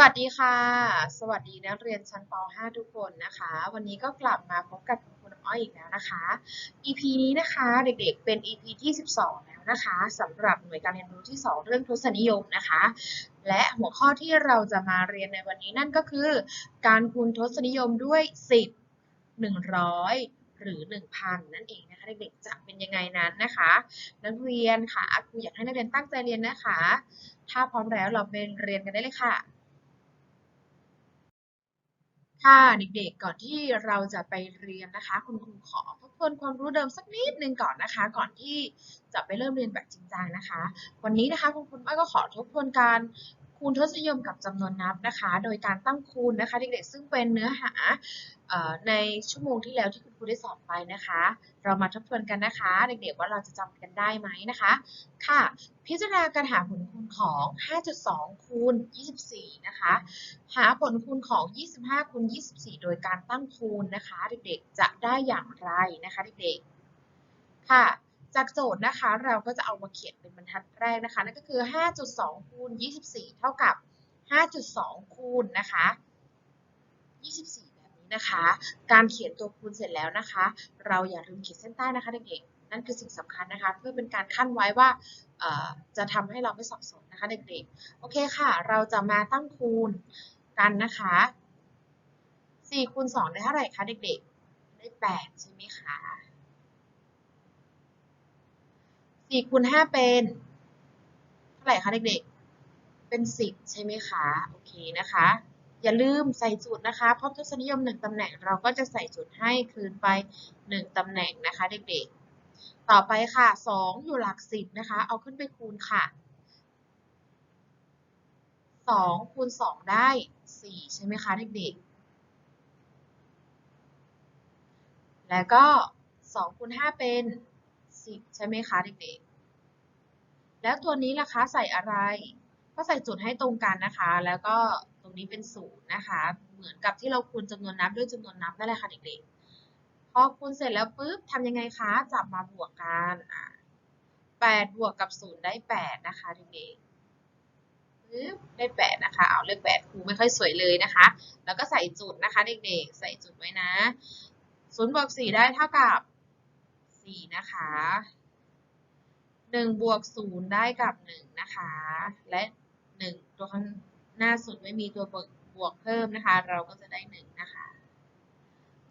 วัสดีค่ะ สวัสดีนักเรียนชั้นป .5 ทุกคนนะคะ วันนี้ก็กลับมาพบกับคุณน้ำอ้อยอีกแล้วนะคะ EP นี้นะคะเด็กๆเป็น EP ที่ 12 แล้วนะคะสำหรับหน่วยการเรียนรู้ที่ 2 เรื่องทศนิยมนะคะ และหัวข้อที่เราจะมาเรียนในวันนี้นั่นก็คือ การคูณทศนิยมด้วย 10 100หรือ 1,000 นั่นเองนะคะเด็กๆจะเป็นยังไงนั้นนะคะ นักเรียนค่ะครูอยากให้นักเรียนตั้งใจเรียนนะคะ ถ้าพร้อมแล้วเราไปเรียนกันได้เลยค่ะ ค่ะเด็กๆก่อนที่เราจะไปเรียนนะคะ คุณครูขอทบทวนความรู้เดิมสักนิดนึงก่อนนะคะ ก่อนที่จะไปเริ่มเรียนแบบจริงจังนะคะ วันนี้นะคะคุณครูก็ขอทบทวนการ คูณทศนิยมกับจำนวนนับนะคะ โดยการตั้งคูณนะคะเด็กๆซึ่งเป็นเนื้อหาอในชั่วโมงที่แล้วที่คุณครูได้สอนไปนะคะ เรามาทบทวนกันนะคะ เด็กๆว่าเราจะจำกันได้ไหมนะคะ ค่ะ พิจารณาการหาผลคูณของ 5.2 คูณ 24 นะคะ หาผลคูณของ 25 คูณ 24 โดยการตั้งคูณนะคะ เด็กๆจะได้อย่างไรนะคะเด็กๆค่ะ จากโจทย์นะคะเราก็จะเอามาเขียนเป็นบรรทัดแรกนะคะนั่นก็คือ 5.2 คูณ 24 เท่ากับ 5.2 คูณนะคะ 24 แบบนี้นะคะ การเขียนตัวคูณเสร็จแล้วนะคะ เราอย่าลืมขีดเส้นใต้นะคะเด็กๆ นั่นคือสิ่งสำคัญนะคะ เพื่อเป็นการขั้นไว้ว่าจะทำให้เราไม่สับสนนะคะเด็กๆ โอเคค่ะ เราจะมาตั้งคูณกันนะคะ 4 คูณ 2 ได้เท่าไหร่คะเด็กๆ ได้ 8 ใช่ไหมคะ 4คูณ5เป็นเท่าไหร่คะเด็กๆ เป็น10ใช่ไหมคะ โอเคนะคะ อย่าลืมใส่จุดนะคะ เพราะทศนิยม1ตำแหน่งเราก็จะใส่จุดให้คืนไป1ตำแหน่งนะคะเด็กๆ ต่อไปค่ะ2องอยู่หลัก10นะคะ เอาขึ้นไปคูณค่ะ2คูณ2ได้4ใช่ไหมคะเด็กๆ แล้วก็2คูณ5เป็น 10ใช่ไหมคะเด็กๆ แล้วตัวนี้ล่ะคะใส่อะไร ก็ใส่จุดให้ตรงกันนะคะ แล้วก็ตรงนี้เป็น0นย์นะคะ เหมือนกับที่เราคูณจำนวนนับด้วยจำนวนนับนั่นแหละค่ะเด็กๆ พอคูณเสร็จแล้วปุ๊บทำยังไงคะ จับมาบวกกันอะ8บวกกับ0ได้8นะคะเด็กๆปึ๊บได้8นะคะ เอาเลข8ครูไม่ค่อยสวยเลยนะคะ แล้วก็ใส่จุดนะคะเด็กๆ ใส่จุดไว้นะ0บวก4ได้เท่ากับ 4นะคะ1บวก0ได้กับ1นะคะ และ1ตัวข้างหน้าสุดไม่มีตัวบวกเพิ่มนะคะ เราก็จะได้1นะคะ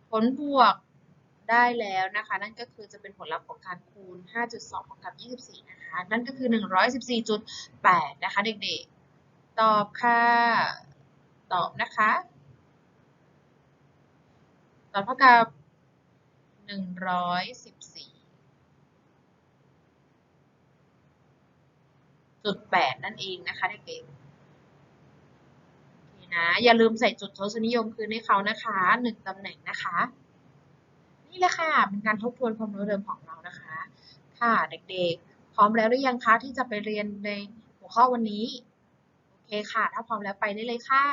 ผลบวกได้แล้วนะคะ นั่นก็คือจะเป็นผลลัพธ์ของการคูณ 5.2กับ 24 นะคะ นั่นก็คือ 114.8 นะคะ เด็กๆ ตอบค่ะ ตอบนะคะ ตอบเท่ากับ 114 จุด8นั่นเองนะคะเด็กๆนะอย่าลืมใส่จุดทศนิยมคืนให้เขานะคะหนึ่งตำแหน่งนะคะ นี่แหละค่ะเป็นการทบทวนความรู้เดิมของเรานะคะ ค่ะเด็กๆ พร้อมแล้วหรือยังคะที่จะไปเรียนในหัวข้อวันนี้โอเคค่ะ ถ้าพร้อมแล้วไปได้เลยค่ะ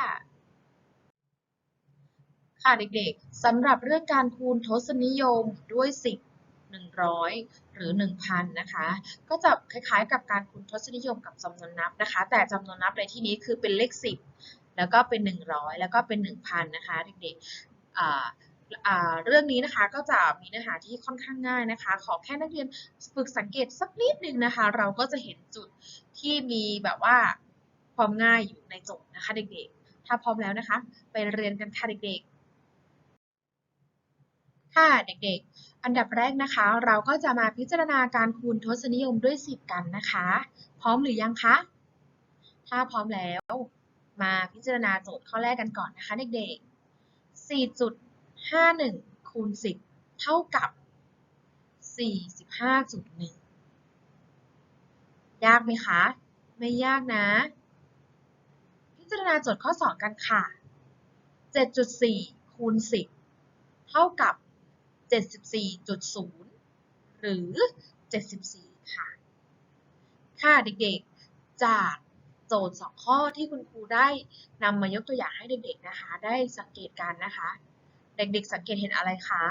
ค่ะเด็กๆสำหรับเรื่องการคูณทศนิยมด้วย10 100 หรือ 1,000 นะคะ ก็จะคล้ายๆ กับการคูณทศนิยมกับจำนวนนับนะคะ แต่จำนวนนับในที่นี้คือเป็นเลข 10 แล้วก็เป็น 100 แล้วก็เป็น 1,000 นะคะเด็กๆเรื่องนี้นะคะก็จะมีเนื้อหาที่ค่อนข้างง่ายนะคะ ขอแค่นักเรียนฝึกสังเกตสักนิดนึงนะคะ เราก็จะเห็นจุดที่มีแบบว่าความง่ายอยู่ในโจทย์นะคะเด็กๆ ถ้าพร้อมแล้วนะคะ ไปเรียนกันค่ะเด็กๆ ค่ะเด็กๆ อันดับแรกนะคะ เราก็จะมาพิจารณาการคูณทศนิยมด้วย 10 กันนะคะ พร้อมหรือยังคะ ถ้าพร้อมแล้ว มาพิจารณาโจทย์ข้อแรกกันก่อนนะคะเด็กๆ 4.51 คูณ 10 เท่ากับ 45.1 ยากไหมคะ ไม่ยากนะ พิจารณาโจทย์ข้อ 2 กันค่ะ 7.4 คูณ 10 เท่ากับ 74.0 หรือ 74 ค่ะ ค่ะเด็กๆ จากโจทย์ 2 ข้อที่คุณครูได้นำมายกตัวอย่างให้เด็กๆ นะคะ ได้สังเกตกันนะคะ เด็กๆ สังเกตเห็นอะไรคะ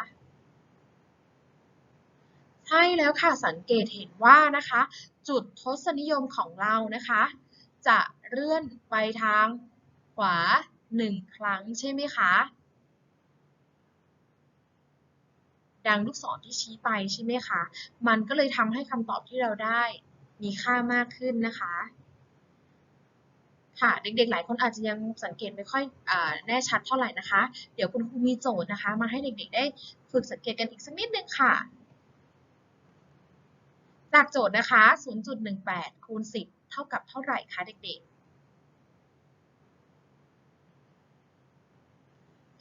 ใช่แล้วค่ะ สังเกตเห็นว่านะคะ จุดทศนิยมของเรานะคะ จะเลื่อนไปทางขวา 1 ครั้งใช่ไหมคะ ดังลูกศรที่ชี้ไปใช่ไหมคะ มันก็เลยทำให้คำตอบที่เราได้มีค่ามากขึ้นนะคะ ค่ะ เด็กๆ หลายคนอาจจะยังสังเกตไม่ค่อยอแน่ชัดเท่าไหร่นะคะ เดี๋ยวคุณครูมีโจทย์นะคะ มาให้เด็กๆ ได้ฝึกสังเกตกันอีกสักนิดนึงค่ะ จากโจทย์นะคะ 0.18 คูณ 10 เท่ากับเท่าไหร่คะเด็กๆ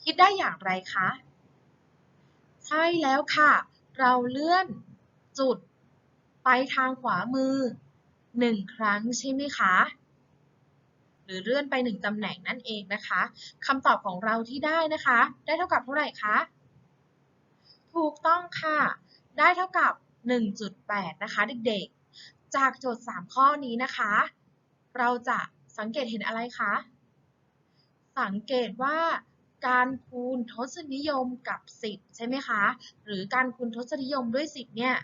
คิดได้อย่างไรคะ ใช่แล้วค่ะ เราเลื่อนจุดไปทางขวามือ 1 ครั้งใช่ไหมคะหรือเลื่อนไป 1ตำแหน่งนั่นเองนะคะคำตอบของเราที่ได้นะคะ ได้เท่ากับเท่าไหร่คะถูกต้องค่ะ ได้เท่ากับ 1.8 นะคะ เด็กๆ จากโจทย์ 3 ข้อนี้นะคะ เราจะสังเกตเห็นอะไรคะสังเกตว่า การคูณทศนิยมกับ 10 ใช่ไหมคะ หรือการคูณทศนิยมด้วย 10 เนี่ย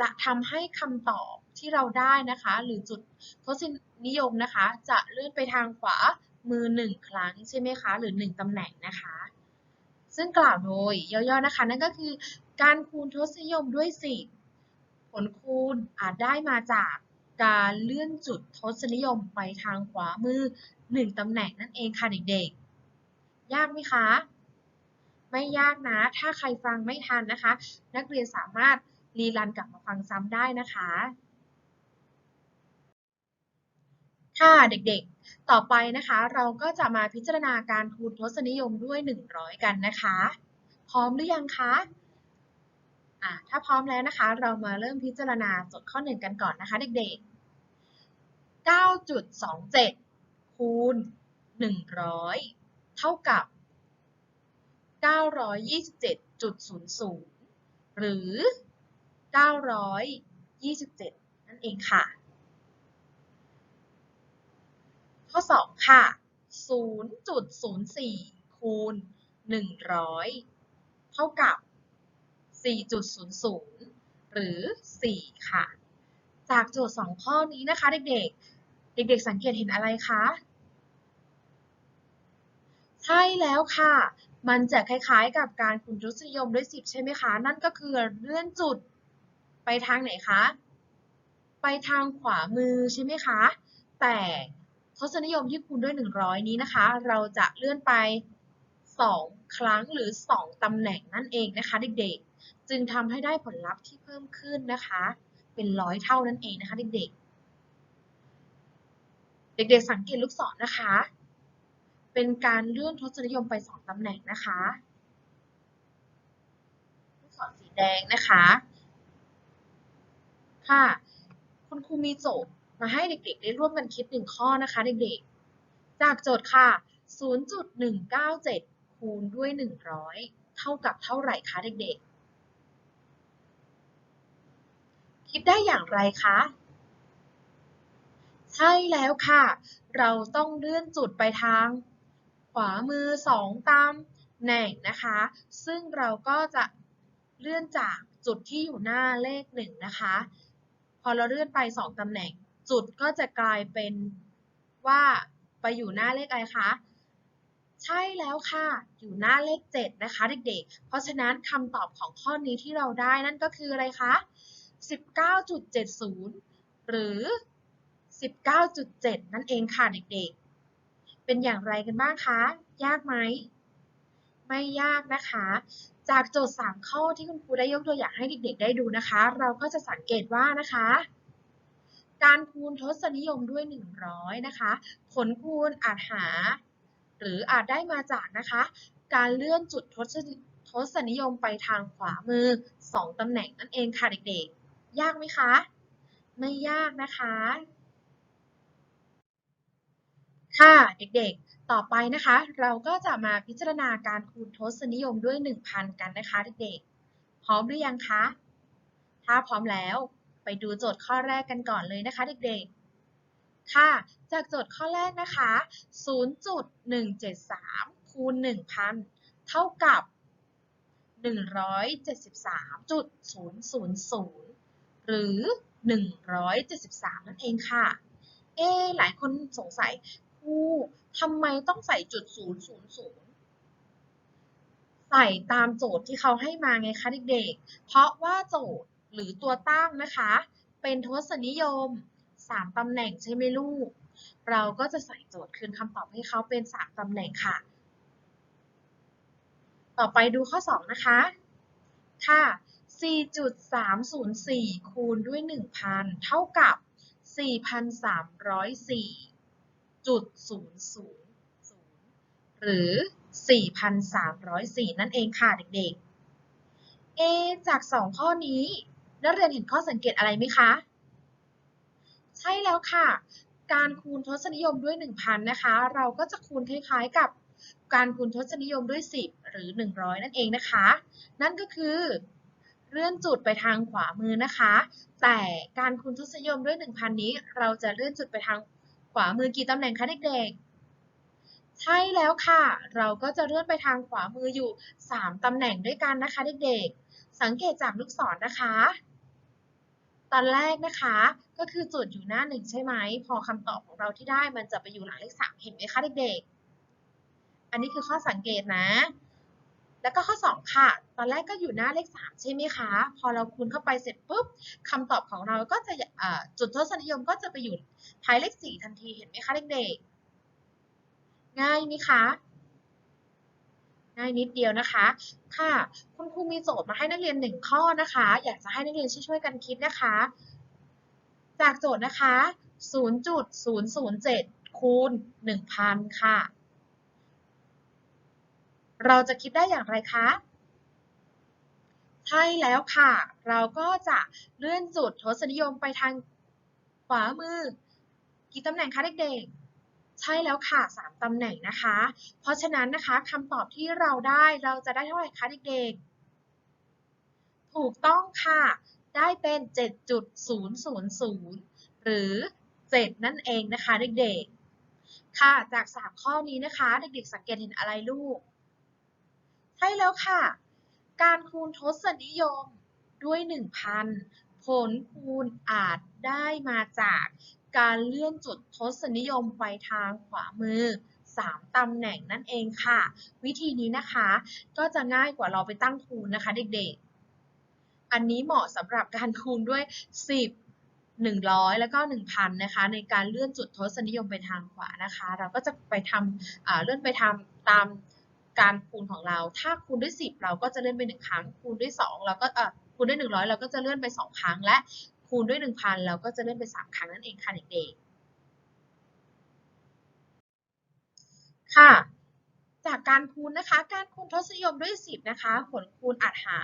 จะทำให้คำตอบที่เราได้นะคะ หรือจุดทศนิยมนะคะ จะเลื่อนไปทางขวามือ 1 ครั้งใช่ไหมคะ หรือ 1ตำแหน่งนะคะ ซึ่งกล่าวโดยย่อๆนะคะ นั่นก็คือ การคูณทศนิยมด้วย 10 ผลคูณอาจได้มาจากการเลื่อนจุดทศนิยมไปทางขวามือ 1ตำแหน่งนั่นเองค่ะเด็กๆ ยากไหมคะ ไม่ยากนะ ถ้าใครฟังไม่ทันนะคะ นักเรียนสามารถรีรันกลับมาฟังซ้ำได้นะคะ ค่ะเด็กๆ ต่อไปนะคะ เราก็จะมาพิจารณาการคูณทศนิยมด้วย 100 กันนะคะ พร้อมหรือยังคะอะถ้าพร้อมแล้วนะคะ เรามาเริ่มพิจารณาจทย์ข้อ1กันก่อนนะคะ เด็กๆ 9.27 คูณ 100 เท่ากับ 927.00 หรือ 927 นั่นเองค่ะ ข้อ 2 ค่ะ 0.04 คูณ 100 เท่ากับ 4.00 หรือ 4 ค่ะ จากโจทย์ 2 ข้อนี้นะคะเด็กๆ เด็กๆ สังเกตเห็นอะไรคะ ใช่แล้วค่ะ มันจะคล้ายๆกับการคูณทศนิยมด้วย 10 ใช่ไหมคะ นั่นก็คือเลื่อนจุดไปทางไหนคะ ไปทางขวามือใช่ไหมคะ แต่ทศนิยมที่คูณด้วย 100 นี้นะคะ เราจะเลื่อนไป 2 ครั้งหรือ 2 ตำแหน่งนั่นเองนะคะ เด็กๆ จึงทำให้ได้ผลลัพธ์ที่เพิ่มขึ้นนะคะ เป็นร้อยเท่านั่นเองนะคะเด็กๆ เด็กๆ สังเกตลูกศรนะคะ เป็นการเลื่อนทศนิยมไป 2ตำแหน่งนะคะลูกศรสีแดงนะคะ ค่ะ คุณครูมีโจทย์มาให้เด็กๆ ได้ร่วมกันคิดหนึ่งข้อนะคะเด็กๆ จากโจทย์ค่ะ 0.197 คูณด้วย 100 เท่ากับเท่าไหร่คะเด็กๆ คิดได้อย่างไรคะใช่แล้วค่ะ เราต้องเลื่อนจุดไปทาง ขวามือ 2 ตามแหน่งนะคะ ซึ่งเราก็จะเลื่อนจากจุดที่อยู่หน้าเลข 1 นะคะ พอเราเลื่อนไป 2 ตำแหน่ง จุดก็จะกลายเป็นว่าไปอยู่หน้าเลขอะไรคะ ใช่แล้วค่ะ อยู่หน้าเลข 7 นะคะเด็กๆ เพราะฉะนั้นคำตอบของข้อนี้ที่เราได้นั่นก็คืออะไรคะ 19.70 หรือ 19.7 นั่นเองค่ะเด็กๆ เป็นอย่างไรกันบ้างคะ ยากไหม ไม่ยากนะคะ จากโจทย์ 3 ข้อที่คุณครูได้ยกตัวอย่างให้เด็กๆ ได้ดูนะคะ เราก็จะสังเกตว่านะคะ การคูณทศนิยมด้วย 100 นะคะ ผลคูณอาจหา หรืออาจได้มาจากนะคะ การเลื่อนจุดทศทศนิยมไปทางขวามือ 2ตำแหน่งนั่นเองค่ะเด็กๆ ยากไหมคะ ไม่ยากนะคะ ค่ะเด็กๆ ต่อไปนะคะ เราก็จะมาพิจารณาการคูณทศนิยมด้วย 1,000 กันนะคะเด็กๆ พร้อมหรือยังคะ ถ้าพร้อมแล้วไปดูโจทย์ข้อแรกกันก่อนเลยนะคะเด็กๆ ค่ะ จากโจทย์ข้อแรกนะคะ 0.173 คูณ 1,000 เท่ากับ 173.000 หรือ 173 นั่นเองค่ะ เอ๊หลายคนสงสัย ครูทำไมต้องใส่จุดศูนย์ศูนย์ศูนย์ใส่ตามโจทย์ที่เขาให้มาไงคะเด็กๆ เพราะว่าโจทย์หรือตัวตั้งนะคะ เป็นทศนิยม 3ตำแหน่งใช่ไหมลูก เราก็จะใส่โจทย์คืนคำตอบให้เขาเป็น 3ตำแหน่งค่ะ ต่อไปดูข้อ 2 นะคะ ค่ะ 4.304 คูณด้วย 1,000 เท่ากับ 4,304.000หรือ 4,304 นั่นเองค่ะเด็กๆ เอจาก 2 ข้อนี้ นักเรียนเห็นข้อสังเกตอะไรไหมคะ ใช่แล้วค่ะ การคูณทศนิยมด้วย 1,000 นะคะ เราก็จะคูณคล้ายๆกับการคูณทศนิยมด้วย 10 หรือ 100 นั่นเองนะคะ นั่นก็คือเลื่อนจุดไปทางขวามือนะคะ แต่การคูณทศนิยมด้วย 1,000 นี้ เราจะเลื่อนจุดไปทาง วามือกี่ตำแหน่งคะเด็กๆ ใช่แล้วค่ะ เราก็จะเลื่อนไปทางขวามืออยู่ 3ตำแหน่งด้วยกันนะคะเด็กๆ สังเกตจากลูกศรนนะคะ ตอนแรกนะคะก็คือจุดอยู่หน้าหนึ่งใช่ไหม พอคำตอบของเราที่ได้มันจะไปอยู่หลังเลขสามเห็นไหมคะเด็กๆ อันนี้คือข้อสังเกตนะ แล้วก็ข้อ 2 ค่ะ ตอนแรกก็อยู่หน้าเลข 3 ใช่ไหมคะ พอเราคูณเข้าไปเสร็จปุ๊บคำตอบของเราก็จะจุดทศนิยมก็จะไปอยู่ท้ายเลข 4 ทันทีเห็นไหมคะเด็กๆ ง่ายไหมคะ ง่ายนิดเดียวนะคะ ค่ะ คุณครูมีโจทย์มาให้นักเรียนหนึ่งข้อนะคะ อยากจะให้นักเรียนช่วยๆกันคิดนะคะ จากโจทย์นะคะ 0.007 คูณ 1,000 ค่ะ เราจะคิดได้อย่างไรคะ ใช่แล้วค่ะ เราก็จะเลื่อนจุดทศนิยมไปทางขวามือ กี่ตำแหน่งคะเด็กๆ ใช่แล้วค่ะ 3ตำแหน่งนะคะ เพราะฉะนั้นนะคะคำตอบที่เราได้เราจะได้เท่าไหร่คะเด็กๆ ถูกต้องค่ะ ได้เป็น 7.000 หรือ 7 นั่นเองนะคะเด็กๆ ค่ะ จาก 3 ข้อนี้นะคะ เด็กๆ สังเกตเห็นอะไรลูก ใช่แล้วค่ะ การคูณทศนิยมด้วย 1,000 ผลคูณอาจได้มาจากการเลื่อนจุดทศนิยมไปทางขวามือ 3ตำแหน่งนั่นเองค่ะ วิธีนี้นะคะก็จะง่ายกว่าเราไปตั้งคูณนะคะเด็กๆ อันนี้เหมาะสำหรับการคูณด้วย 10 100 แล้วก็ 1,000 นะคะ ในการเลื่อนจุดทศนิยมไปทางขวานะคะ เราก็จะไปทำเลื่อนไปทำตาม การคูณของเรา ถ้าคูณด้วย 10 เราก็จะเลื่อนไป 1 ครั้ง คูณด้วย 2 เราก็เอ่อคูณด้วย 100 เราก็จะเลื่อนไป 2 ครั้ง และคูณด้วย 1,000 เราก็จะเลื่อนไป 3 ครั้งนั่นเองค่ะเด็กๆ ค่ะ จากการคูณนะคะ การคูณทศนิยมด้วย 10 นะคะ ผลคูณอาจหา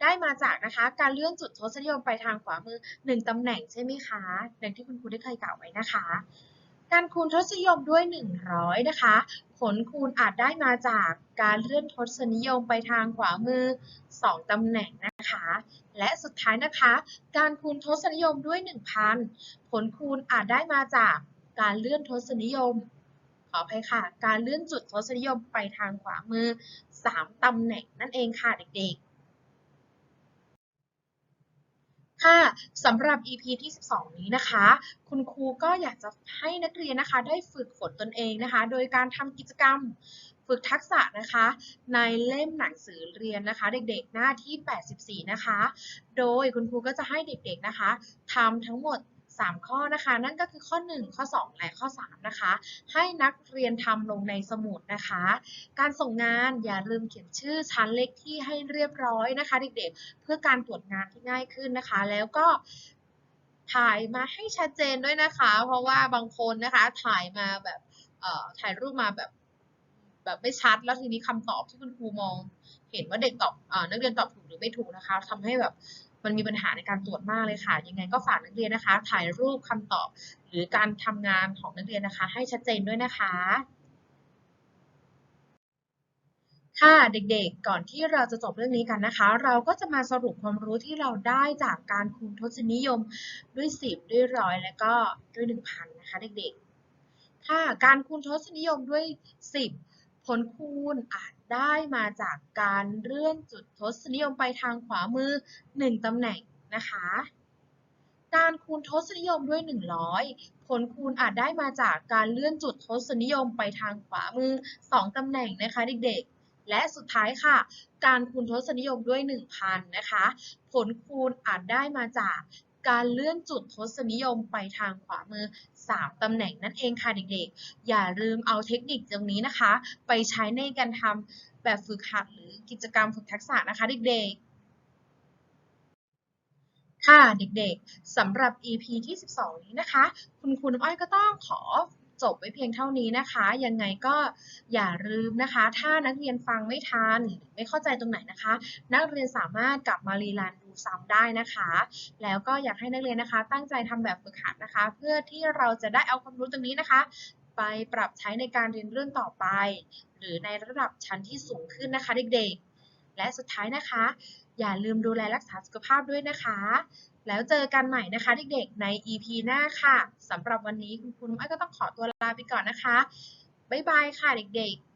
ได้มาจากนะคะ การเลื่อนจุดทศนิยมไปทางขวามือ 1ตำแหน่งใช่ไหมคะ ดังที่คุณครูได้เคยกล่าวไว้นะคะ การคูณทศนิยมด้วย 100 นะคะ ผลคูณอาจได้มาจากการเลื่อนทศนิยมไปทางขวามือ 2 ตำแหน่งนะคะ และสุดท้ายนะคะ การคูณทศนิยมด้วย 1,000 ผลคูณอาจได้มาจากการเลื่อนทศนิยม ขออภัยค่ะ การเลื่อนจุดทศนิยมไปทางขวามือ 3 ตำแหน่งนั่นเองค่ะเด็กๆ ค่ะสำหรับ EP ที่ 12 นี้นะคะ คุณครูก็อยากจะให้นักเรียนนะคะ ได้ฝึกฝนตนเองนะคะ โดยการทำกิจกรรมฝึกทักษะนะคะ ในเล่มหนังสือเรียนนะคะ เด็กๆหน้าที่ 84 นะคะ โดยคุณครูก็จะให้เด็กๆนะคะทำทั้งหมด 3 ข้อนะคะ นั่นก็คือข้อ 1 ข้อ 2 และข้อ 3 นะคะ ให้นักเรียนทำลงในสมุดนะคะ การส่งงานอย่าลืมเขียนชื่อชั้นเลขที่ให้เรียบร้อยนะคะ เด็กๆ เพื่อการตรวจงานที่ง่ายขึ้นนะคะ แล้วก็ถ่ายมาให้ชัดเจนด้วยนะคะ เพราะว่าบางคนนะคะถ่ายมาแบบถ่ายรูปมาแบบแบบไม่ชัด แล้วทีนี้คำตอบที่คุณครูมอง เห็นว่าเด็กตอบอนักเรียนตอบถูกหรือไม่ถูกนะคะทำให้แบบ มันมีปัญหาในการตรวจมากเลยค่ะ ยังไงก็ฝากนักเรียนนะคะ ถ่ายรูปคำตอบ หรือการทำงานของนักเรียนนะคะ ให้ชัดเจนด้วยนะคะค่ะเด็กๆ ก่อนที่เราจะจบเรื่องนี้กันนะคะ เราก็จะมาสรุปความรู้ที่เราได้จากการคูณทศนิยมด้วย 10 ด้วยร้อยและก็ด้วย 1,000 นะคะเด็กๆ ค่ะการคูณทศนิยมด้วย 10 ผลคูณอาจ ได้มาจากการเลื่อนจุดทศนิยมไปทางขวามือ 1 ตำแหน่งนะคะ การคูณทศนิยมด้วย 100 ผลคูณอาจได้มาจากการเลื่อนจุดทศนิยมไปทางขวามือ 2 ตำแหน่งนะคะเด็กๆ และสุดท้ายค่ะ การคูณทศนิยมด้วย 1,000 นะคะ ผลคูณอาจได้มาจาก การเลื่อนจุดทศนิยมไปทางขวามือ 3ตำแหน่งนั่นเองค่ะเด็กๆ อย่าลืมเอาเทคนิคตรงนี้นะคะ ไปใช้ในการทำแบบฝึกหัดหรือกิจกรรมฝึกทักษะนะคะเด็กๆค่ะเด็กๆสำหรับ EP ที่ 12 นี้นะคะ คุณครูน้ำอ้อยก็ต้องขอ จบไว้เพียงเท่านี้นะคะ ยังไงก็อย่าลืมนะคะ ถ้านักเรียนฟังไม่ทันหรือไม่เข้าใจตรงไหนนะคะ นักเรียนสามารถกลับมารีรันดูซ้ำได้นะคะ แล้วก็อยากให้นักเรียนนะคะ ตั้งใจทำแบบฝึกหัดนะคะ เพื่อที่เราจะได้เอาความรู้ตรงนี้นะคะ ไปปรับใช้ในการเรียนเรื่องต่อไป หรือในระดับชั้นที่สูงขึ้นนะคะเด็กๆ และสุดท้ายนะคะ อย่าลืมดูแลรักษาสุขภาพด้วยนะคะ แล้วเจอกันใหม่นะคะเด็กๆ ใน EP หน้าค่ะสำหรับวันนี้คุณครูน้ำอ้อยก็ต้องขอตัวลาไปก่อนนะคะ บ๊ายบายค่ะเด็กๆ